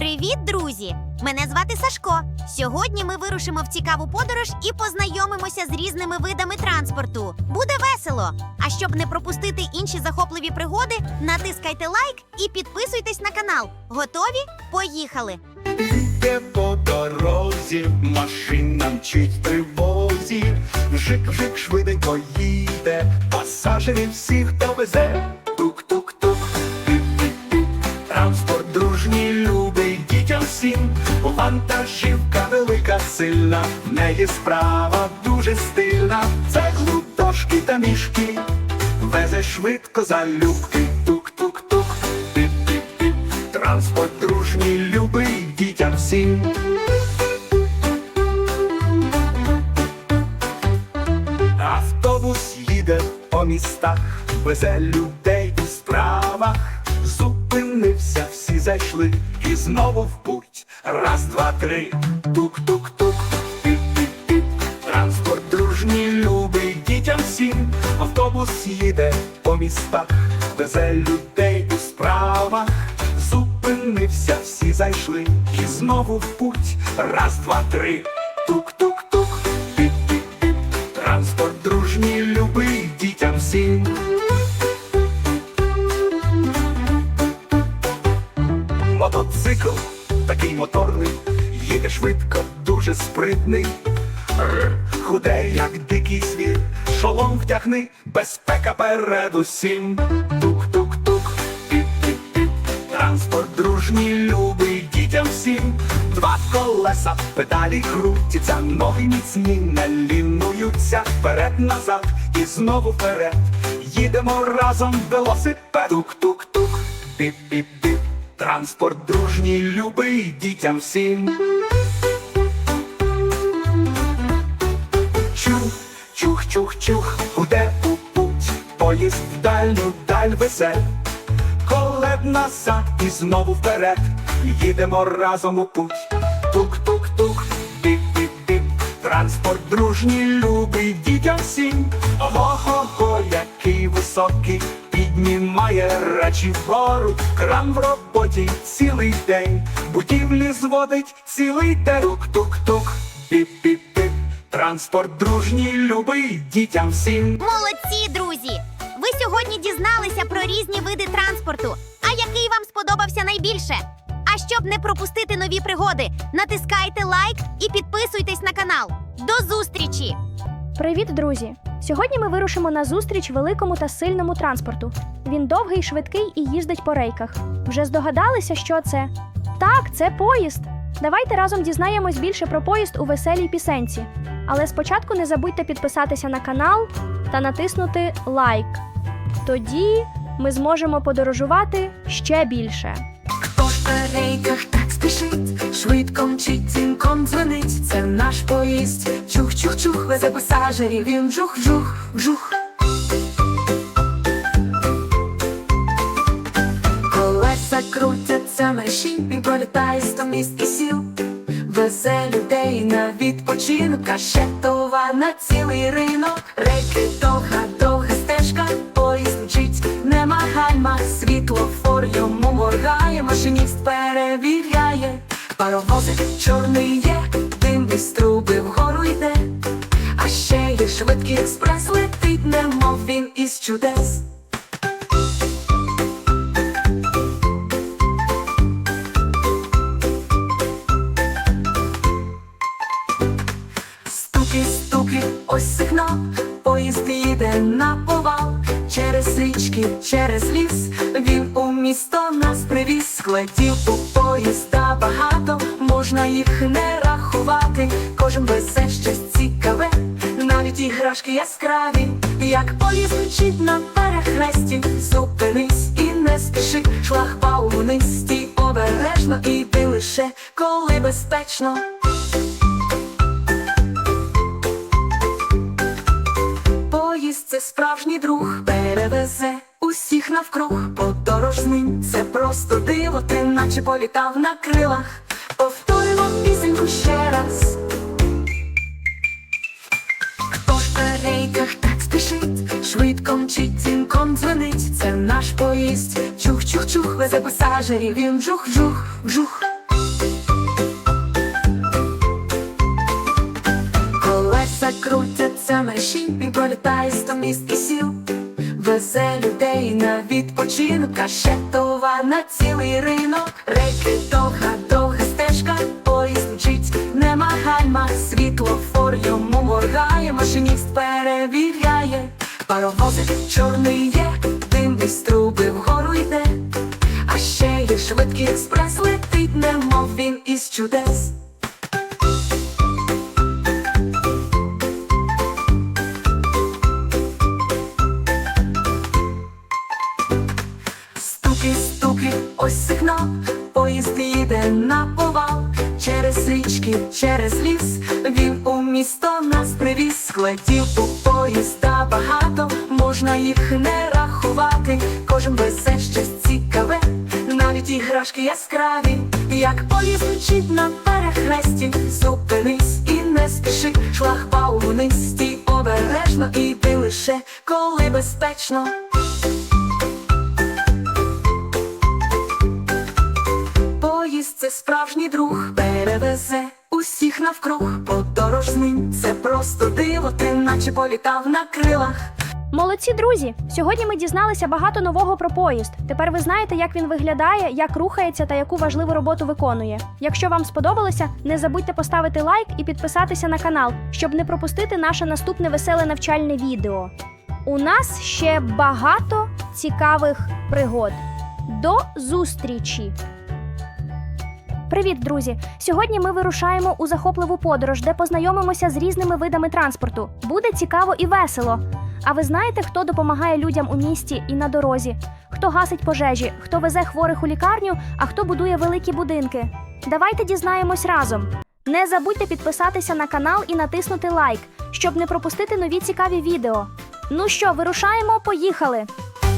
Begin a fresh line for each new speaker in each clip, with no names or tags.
Привіт, друзі! Мене звати Сашко. Сьогодні ми вирушимо в цікаву подорож і познайомимося з різними видами транспорту. Буде весело! А щоб не пропустити інші захопливі пригоди, натискайте лайк і підписуйтесь на канал. Готові? Поїхали!
Іде по дорозі, машина мчить тривозі, Жик-жик швиденько їде, пасажирів всіх довезе. Тук-тук-тук, всім. Вантажівка велика, сильна, в неї справа дуже стильна. Це дошки та мішки, везе швидко залюбки. Тук-тук-тук, піп-піп-піп, транспорт дружній, любий дітям всім. Автобус їде по містах, везе людей у справах. Зупинився, всі зайшли і знову в путь. Раз, два, три, тук-тук-тук, піп-піп-піп. Транспорт дружній, любий дітям всім. Автобус їде по містах, везе людей у справах. Зупинився, всі зайшли і знову в путь. Раз, два, три, тук-тук-тук, спритний. Худей, як дикий звір, шолом втягни, безпека перед усім. Тук-тук-тук, піп-піп-піп, транспорт дружній, любий дітям всім. Два колеса, педалі крутяться, ноги міцні, не лінуються, вперед-назад і знову вперед. Їдемо разом велосипед, тук-тук-тук, піп-піп-піп. Транспорт дружній, любий дітям всім. Дальню даль везе. Колеб назад і знову вперед, їдемо разом у путь. Тук-тук-тук, біп-біп-біп, транспорт дружній, любий дітям всім. Ого-го, який високий, піднімає речі вгору, кран в роботі цілий день, будівлі зводить цілий день. Тук-тук-тук, біп-біп-біп, транспорт дружній, любий дітям всім.
Молодці, дізналися про різні види транспорту. А який вам сподобався найбільше? А щоб не пропустити нові пригоди, натискайте лайк і підписуйтесь на канал. До зустрічі!
Привіт, друзі! Сьогодні ми вирушимо на зустріч великому та сильному транспорту. Він довгий, швидкий і їздить по рейках. Вже здогадалися, що це? Так, це поїзд. Давайте разом дізнаємось більше про поїзд у веселій пісенці. Але спочатку не забудьте підписатися на канал та натиснути лайк. Тоді ми зможемо подорожувати ще більше.
Хто ж на рейках так спішить, швидко мчить, цінком дзвонить, це наш поїзд. Чух-чух-чух, везе пасажирів, він жух-жух, жух. Колеса крутяться мерщій, він пролітає сто міст і сіл. Везе людей на відпочинок, а ще товар на цілий ринок. Рейки довга, моргає, машиніст перевіряє, паровозик чорний є, дим із труби вгору йде, а ще є швидкий експрес летить, немов він із чудес. Стуки, стуки, ось сигнал, поїзд їде на повал, через річки, через ліс, він у місто нас привіз, складів у поїзда багато, можна їх не рахувати, кожен везе щось цікаве, навіть іграшки яскраві, як поїзд мчить на перехресті, зупинись і не спіши, шлагбаум вниз, стій обережно, іди лише, коли безпечно. Це справжній друг, перевезе усіх навкруг. Подорож з ним це просто диво, ти наче політав на крилах. Повторимо пісеньку ще раз. Хто ж на рейках так спішить, швидко мчить, цінком дзвонить, це наш поїзд. Чух-чух-чух, везе пасажирів, він жух-жух, жух.
Мерщій, він пролітає сто міст і сіл. Везе людей на відпочинок, а ще на цілий ринок. Рейки довга, довга стежка, поїзд мчить, нема гальма, світлофор йому моргає, машиніст перевіряє, паровозик чорний є, дим із труби вгору йде, а ще є швидкий експрес летить, немов він із чудес. Поїзда багато, можна їх не рахувати. Кожен везе щось цікаве, навіть іграшки яскраві. Як поїзд мчить на перехресті, зупинись і не спіши, вниз, стій обережно, іди лише коли безпечно. Поїзд це справжній друг, перевезе усіх навкруг. Подорож з ним це просто диво, ти наче політав на крилах.
Молодці друзі! Сьогодні ми дізналися багато нового про поїзд. Тепер ви знаєте, як він виглядає, як рухається та яку важливу роботу виконує. Якщо вам сподобалося, не забудьте поставити лайк і підписатися на канал, щоб не пропустити наше наступне веселе навчальне відео. У нас ще багато цікавих пригод. До зустрічі! Привіт, друзі! Сьогодні ми вирушаємо у захопливу подорож, де познайомимося з різними видами транспорту. Буде цікаво і весело. А ви знаєте, хто допомагає людям у місті і на дорозі? Хто гасить пожежі, хто везе хворих у лікарню, а хто будує великі будинки? Давайте дізнаємось разом. Не забудьте підписатися на канал і натиснути лайк, щоб не пропустити нові цікаві відео. Ну що, вирушаємо? Поїхали!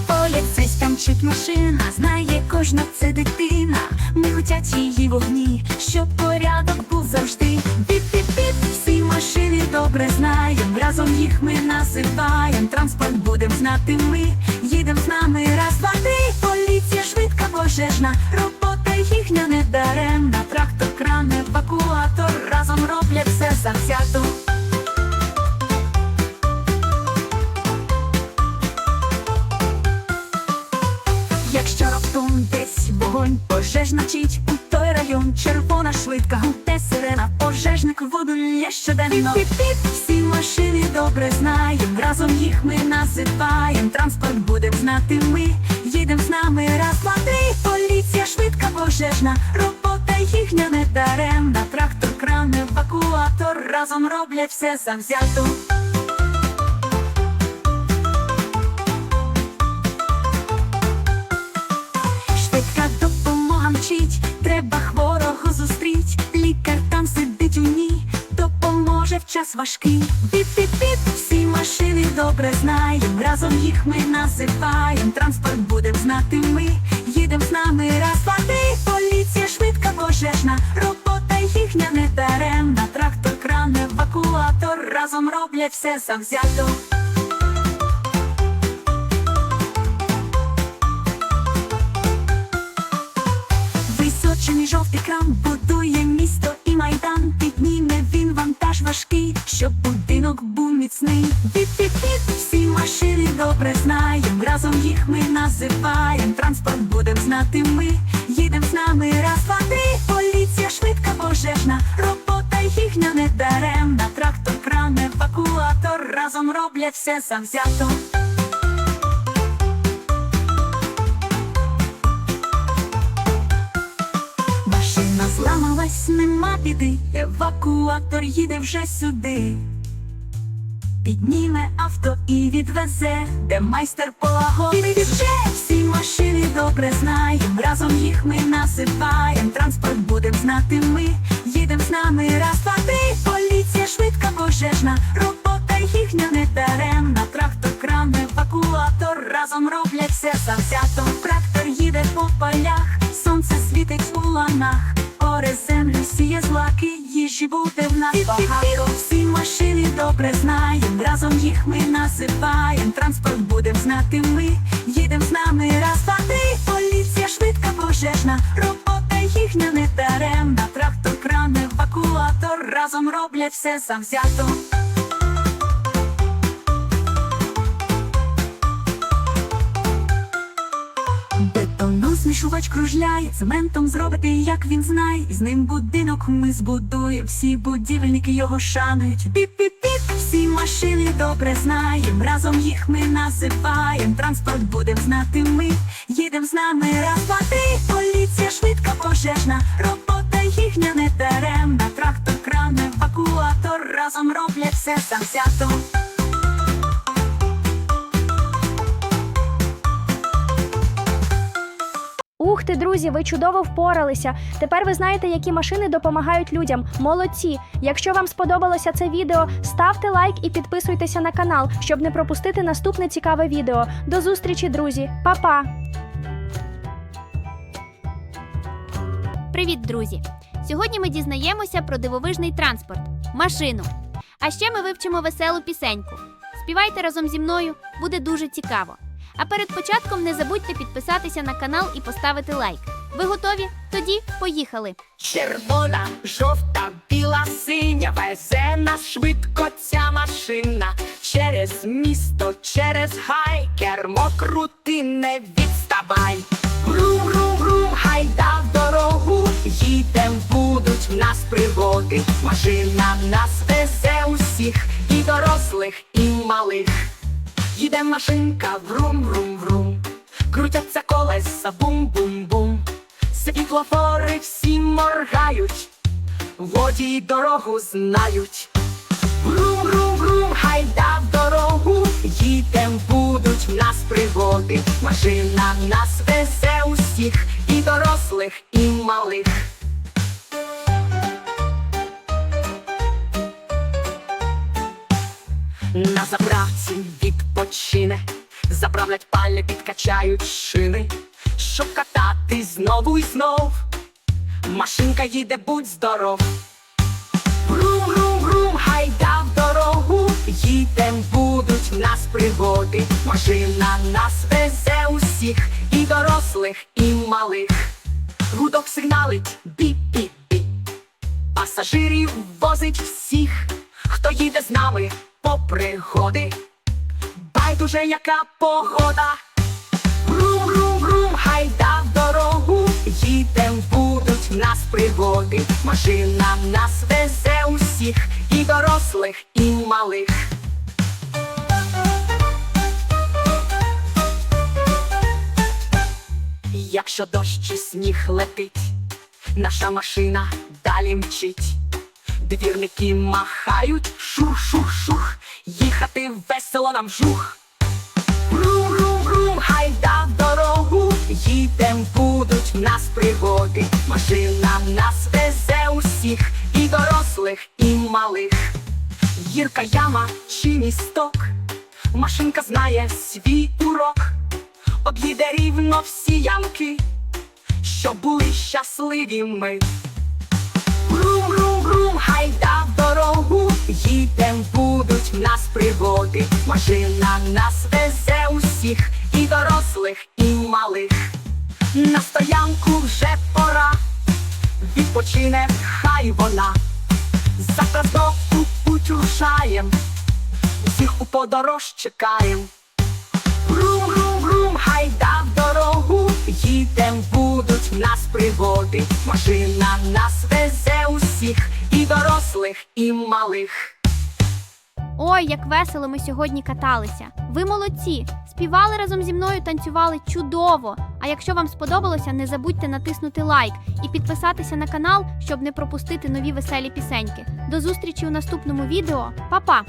Поліцейська мчить машина, знає кожна це дитина. Миготять її вогні, щоб порядок був завжди. Піп-піп-піп, всі машини добре знаєм. Разом їх ми називаєм. Транспорт будем знати ми. Їдем з нами раз, два, три. Поліція швидка пожежна. Робота їхня не даремна. Трактор, кран, евакуатор разом роблять все завзято. Вогонь пожежна чить у той район, червона швидка, гуте сирена, пожежник воду лє щоденно. Піп-піп, всі машини добре знаєм, разом їх ми називаєм. Транспорт будем знати ми, їдем з нами раз, два, три. Поліція швидка пожежна, робота їхня не даремна. Трактор, кран, евакуатор разом роблять все завзято. Час важкий. Піп-піп-піп, всі машини добре знаєм. Разом їх ми називаєм. Транспорт будем знати ми. Їдем з нами раз, два, три. Поліція швидка пожежна. Робота їхня не даремна. Трактор, кран, евакуатор разом роблять все завзято. Височений жовтий крам будує місто і майдан. Підніме він вантаж важкий, щоб будинок був міцний. Піп-піп-піп, всі машини добре знаєм. Разом їх ми називаєм. Транспорт будем знати ми. Їдем з нами раз, два, три. Поліція швидка пожежна. Робота їхня не даремна. Трактор, кран, евакуатор разом роблять все завзято. Машина зламалась, нема біди, евакуатор їде вже сюди. Підніме авто і відвезе, де майстер полагодить вже всі машини добре знаєм. Разом їх ми називаєм. Транспорт будем знати ми. Їдем з нами раз, два, три. Поліція швидка пожежна. Робота їхня не даремна. Трактор, кран, евакуатор разом роблять все завзято. Трактор їде по полях, сонце світить у ланах. Оре землю сіє злаки, їжі буде в нас багато. Всі машини добре знаєм, разом їх ми насипаєм, Транспорт будем знати ми. Їдем з нами раз, два, три. Поліція швидка пожежна. Робота їхня не даремна. Трактор, кран, евакуатор разом роблять все завзято. Бетонну змішувач кружляє, цементом зробити, як він знає. З ним будинок ми збудуємо, всі будівельники його шанують. Піп-піп-піп, всі машини добре знаєм. Разом їх ми називаєм. Транспорт будем знати ми. Їдем з нами раз, два, три. Поліція швидка пожежна. Робота їхня не даремна. Трактор, кран, евакуатор разом роблять все сам
Ух ти, друзі, ви чудово впоралися. Тепер ви знаєте, які машини допомагають людям. Молодці! Якщо вам сподобалося це відео, ставте лайк і підписуйтеся на канал, щоб не пропустити наступне цікаве відео. До зустрічі, друзі! Па-па!
Привіт, друзі! Сьогодні ми дізнаємося про дивовижний транспорт машину. А ще ми вивчимо веселу пісеньку. Співайте разом зі мною, буде дуже цікаво. А перед початком не забудьте підписатися на канал і поставити лайк. Ви готові? Тоді поїхали!
Червона, жовта, біла, синя, везе нас швидко ця машина. Через місто, через гай, кермо крути, не відставай. Грум, грум, грум, гайда в дорогу, їдем, будуть в нас пригоди. Машина нас везе усіх, і дорослих, і малих. Їде машинка, врум, врум, врум, крутяться колеса, бум-бум-бум. Світлофори всі моргають, водії дорогу знають. Грум, гайда в дорогу, їдем, будуть в нас пригоди. Машина нас везе усіх, і дорослих, і малих. На заправці відпочине, заправлять пальне, підкачають шини, щоб кататись знову і знов. Машинка їде, будь здоров. Грум, грум, грум, гайда в дорогу, їдем, будуть нас пригоди. Машина нас везе усіх, і дорослих, і малих. Гудок сигналить біп-біп-біп. Пасажирів возить всіх, хто їде з нами по пригоди. Байдуже, яка погода. Грум, грум, грум, гайда в дорогу, їдем, будуть в нас пригоди. Машина нас везе усіх, і дорослих, і малих. Якщо дощ чи сніг летить, наша машина далі мчить. Двірники махають, шух-шух-шух, їхати весело нам жух. Грум-грум-грум, гайда в дорогу, їдем, будуть в нас пригоди. Машина нас везе усіх, і дорослих, і малих. Гірка яма чи місток, машинка знає свій урок, об'їде рівно всі ямки, щоб були щасливі ми. Грум, гайда в дорогу, їдем, будуть в нас пригоди. Машина нас везе усіх, і дорослих, і малих. На стоянку вже пора, відпочине хай вона. Завтра знов у путь рушаєм, усіх у подорож чекаєм. Грум, грум, грум, гайда в дорогу, їдем, будуть нас пригоди. Машина нас везе усіх, і дорослих, і малих.
Ой, як весело ми сьогодні каталися. Ви молодці! Співали разом зі мною, танцювали чудово. А якщо вам сподобалося, не забудьте натиснути лайк і підписатися на канал, щоб не пропустити нові веселі пісеньки. До зустрічі у наступному відео. Па-па!